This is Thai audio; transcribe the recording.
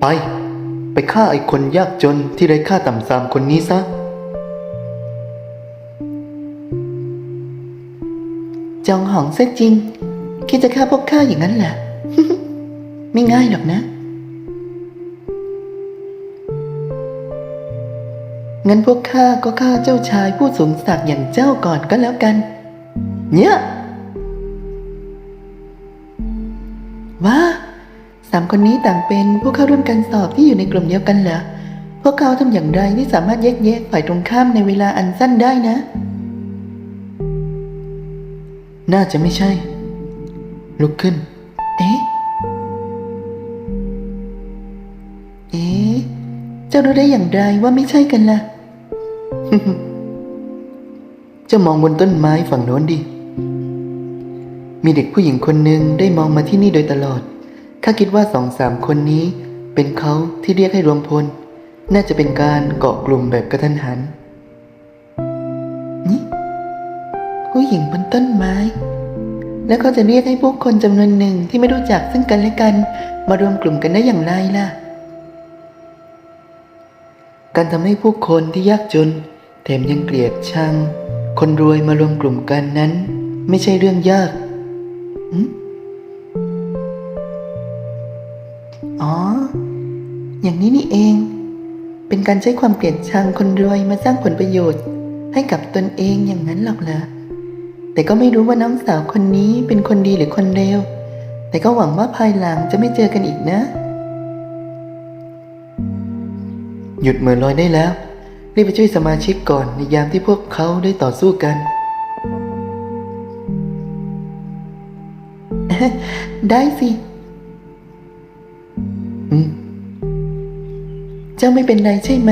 ไป ไปฆ่าไอ้คนยากจนที่ไร้ค่าต่ำซามคนนี้ซะ จองหองซะจริง คิดจะฆ่าพวกข้าอย่างนั้นเหรอไม่ง่ายหรอกนะ งั้นพวกข้าก็ฆ่าเจ้าชายผู้สูงศักดิ์อย่างเจ้าก่อนก็แล้วกัน เนี่ยว่า สามคนนี้ต่างเป็นผู้เข้าร่วมการสอบที่อยู่ในกลุ่มเดียวกันเหรอ พวกเขาทำอย่างไรที่สามารถแยกแยะฝ่ายตรงข้ามในเวลาอันสั้นได้นะ น่าจะไม่ใช่ ลุกขึ้น เอ๊ะ เอ๊ะ เจ้ารู้ได้อย่างไรว่าไม่ใช่กันล่ะเจะมองบนต้นไม้ฝั่งโน้นดิ มีเด็กผู้หญิงคนหนึ่งได้มองมาที่นี่โดยตลอด ข้าคิดว่าสองสามคนนี้ เป็นเขาที่เรียกให้รวมพล น่าจะเป็นการเกาะกลุ่มแบบกระทันหัน นี่ ผู้หญิงบนต้นไม้ แล้วเขาจะเรียกให้ผู้คนจำนวนหนึ่งที่ไม่รู้จักซึ่งกันและกัน มารวมกลุ่มกันได้อย่างไรล่ะ การทำให้ผู้คนที่ยากจน แถมยังเกลียดชังคนรวยมารวมกลุ่มกันนั้น ไม่ใช่เรื่องยากอ๋ อ๋อย่างนี้นี่เอง เป็นการใช้ความเกลียดชังคนรวยมาสร้างผลประโยชน์ ให้กับตนเองอย่างนั้นหรอกเหรอ แต่ก็ไม่รู้ว่าน้องสาวคนนี้เป็นคนดีหรือคนเลว แต่ก็หวังว่าภายหลังจะไม่เจอกันอีกนะ หยุดเหมือนลอยได้แล้ว รีบไปช่วยสมาชิกก่อนในยามที่พวกเขาได้ต่อสู้กันได้สิ เจ้าไม่เป็นไรใช่ไหม